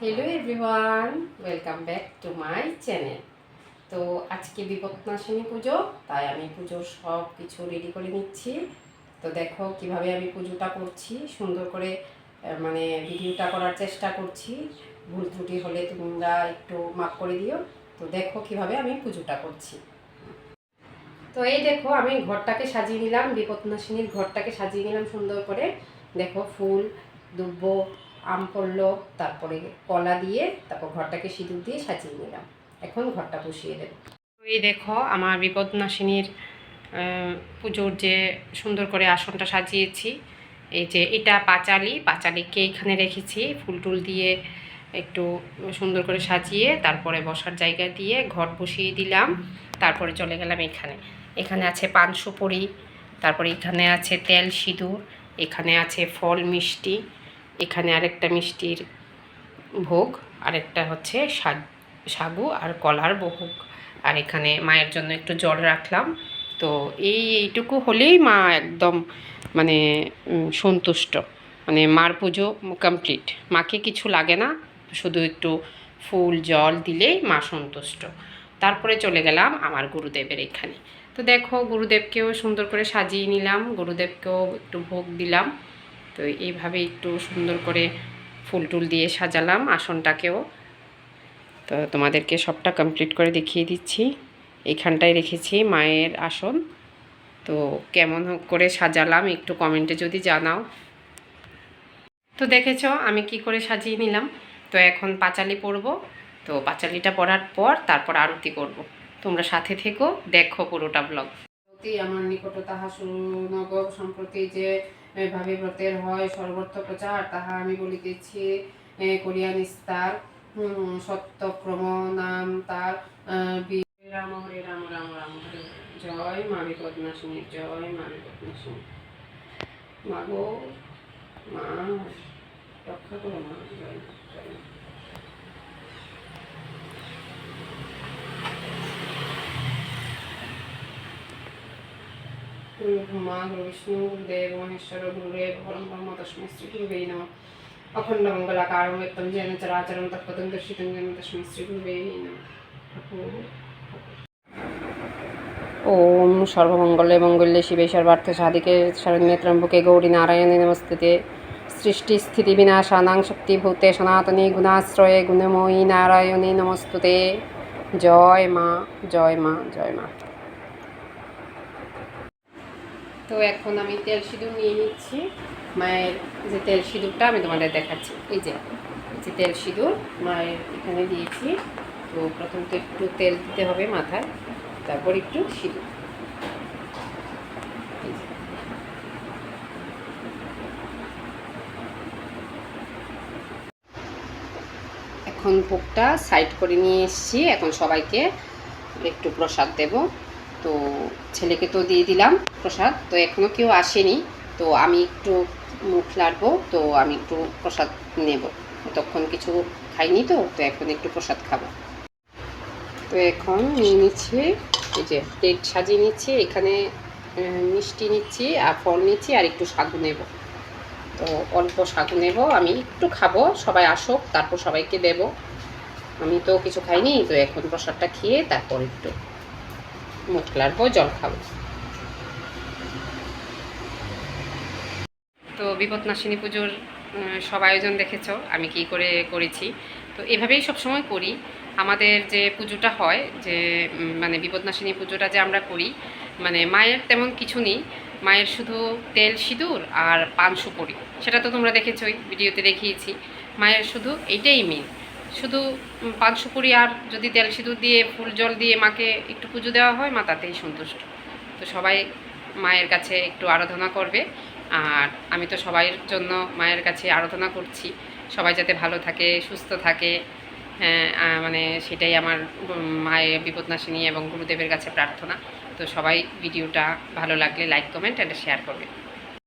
Hello everyone welcome back to my channel তো আজকে বিপদনাশিনী পুজো, তাই আমি পুজোর সব কিছু রেডি করে নিচ্ছি। তো দেখো কীভাবে আমি পুজোটা করছি, সুন্দর করে মানে ভিডিওটা করার চেষ্টা করছি। ভুল ত্রুটি হলে তোমরা একটু মাফ করে দিও। তো দেখো কীভাবে আমি পুজোটা করছি। তো এই দেখো আমি ঘরটাকে সাজিয়ে নিলাম বিপদনাশিনীর ঘরটাকে সাজিয়ে নিলাম সুন্দর করে। দেখো ফুল, দুব্ব আম পড়ল তারপরে কলা দিয়ে, তারপর ঘরটাকে সিঁদুর দিয়ে সাজিয়ে নিলাম। এখন ঘরটা বসিয়ে দেব। এই দেখো, আমার বিপদনাশিনীর পুজোর যে সুন্দর করে আসনটা সাজিয়েছি। এই যে এটা পাঁচালি, পাঁচালিকে এখানে রেখেছি। ফুল টুল দিয়ে একটু সুন্দর করে সাজিয়ে, তারপরে বসার জায়গা দিয়ে ঘর বসিয়ে দিলাম। তারপরে চলে গেলাম এখানে। এখানে আছে পান সুপুরি তারপরে এখানে আছে তেল সিঁদুর, এখানে আছে ফল মিষ্টি। এখানে আরেকটা মিষ্টির ভোগ, আরেকটা হচ্ছে সাগু আর কলার ভোগ। আর এখানে মায়ের জন্য একটু জল রাখলাম। তো এই এইটুকু হলেই মা একদম মানে সন্তুষ্ট। মানে মার পুজো কমপ্লিট মাকে কিছু লাগে না, শুধু একটু ফুল, জল দিলেই মা সন্তুষ্ট। তারপরে চলে গেলাম আমার গুরুদেবের এখানে। তো দেখো, গুরুদেবকেও সুন্দর করে সাজিয়ে নিলাম, গুরুদেবকেও একটু ভোগ দিলাম। তো এইভাবে একটু সুন্দর করে ফুল টুল দিয়ে সাজালাম আসনটাকেও। তো তোমাদেরকে সবটা কমপ্লিট করে দেখিয়ে দিচ্ছি। এইখানটায় রেখেছি মায়ের আসন। তো কেমন করে সাজালাম, একটু কমেন্টে যদি জানাও। তো দেখেছ, আমি কি করে সাজিয়ে নিলাম? তো এখন পাঁচালি পরবো। তো পাঁচালিটা পরার পর তারপর আরতি করব। তোমরা সাথে থেকো, দেখো পুরোটা ব্লগ অতি আমার নিকট তাহা সুনগ সম্প্রতি যে ভাবে ব্রতের হয় সর্বত্র প্রচার তাহা আমি বলিতেছি করিয়া নিস্তার সত্যক্রম নাম তার রাম হরে রাম রাম রাম হরে। জয় মা বিপদনাশিনী জয় মা বিপদনাশিনী মা গো মা রক্ষা করো মা, জয় মা। গুরুদেব মহেশ্বর গুরুদেব পরম ব্রহ্ম তস্মৈ শ্রী গুরুবে নম অখণ্ড মঙ্গলাকারম একদম যেন চরাচরম তৎপদং দর্শিতং যেন তস্মৈ শ্রী গুরুবে নম ওম সর্বমঙ্গলে মঙ্গলে শিবে সাধিকে গৌরী নারায়ণে বিনাশানাং সনাতনী গুণাশ্রয়ে গুণময়ী নারায়ণী নমস্তুতে জয় মা জয় মা জয় মা তো এখন আমি তেল সিঁদুর নিয়ে নিচ্ছি। মায়ের যে তেল সিঁদুরটা আমি তোমাদের দেখাচ্ছি। এই যে যে তেল সিঁদুর মায়ের এখানে দিয়েছি। তো প্রথম তো একটু তেল দিতে হবে মাথায়, তারপর একটু সিঁদুর। এখন ভোগটা সাইড করে নিয়ে এসেছি। এখন সবাইকে একটু প্রসাদ দেব। তো ছেলেকে তো দিয়ে দিলাম, প্রসাদ। তো এখনও কেউ আসেনি, তো আমি একটু মুখ লাড়বো, তো আমি একটু প্রসাদ নেব। তখন কিছু খাইনি তো তো এখন একটু প্রসাদ খাব। তো এখন নিয়ে নিচ্ছি, এই যে প্লেট সাজিয়ে নিচ্ছি, এখানে মিষ্টি নিচ্ছি, আর ফল নিচ্ছি, আর একটু সাগু নেব। তো অল্প সাগু নেব, আমি একটু খাব, সবাই আসুক, তারপর সবাইকে দেব। আমি তো কিছু খাইনি, তো এখন প্রসাদটা খেয়ে তারপর একটু মুখ লাড়বো জল খাব। তো বিপদনাশিনী পুজোর সব আয়োজন দেখেছ, আমি কি করে করেছি? তো এভাবেই সব সময় করি। আমাদের যে পুজোটা হয়, যে মানে বিপদনাশিনী পুজোটা যে আমরা করি মানে মায়ের তেমন কিছু নেই। মায়ের শুধু তেল সিঁদুর আর পান সুপুরি। সেটা তো তোমরা দেখেছোই, ভিডিওতে দেখিয়েছি। মায়ের শুধু এইটাই মেন শুধু পান সুপুরি আর যদি তেল সিঁদুর দিয়ে, ফুল জল দিয়ে মাকে একটু পুজো দেওয়া হয়, মা তাতেই সন্তুষ্ট। তো সবাই মায়ের কাছে একটু আরাধনা করবে। আর আমি তো সবাইয়ের জন্য মায়ের কাছে আরাধনা করছি। সবাই যাতে ভালো থাকে, সুস্থ থাকে হ্যাঁ মানে সেটাই আমার মায়ের বিপদনাশিনী এবং গুরুদেবের কাছে প্রার্থনা। তো সবাই ভিডিওটা ভালো লাগলে লাইক কমেন্ট অ্যান্ড শেয়ার করবে।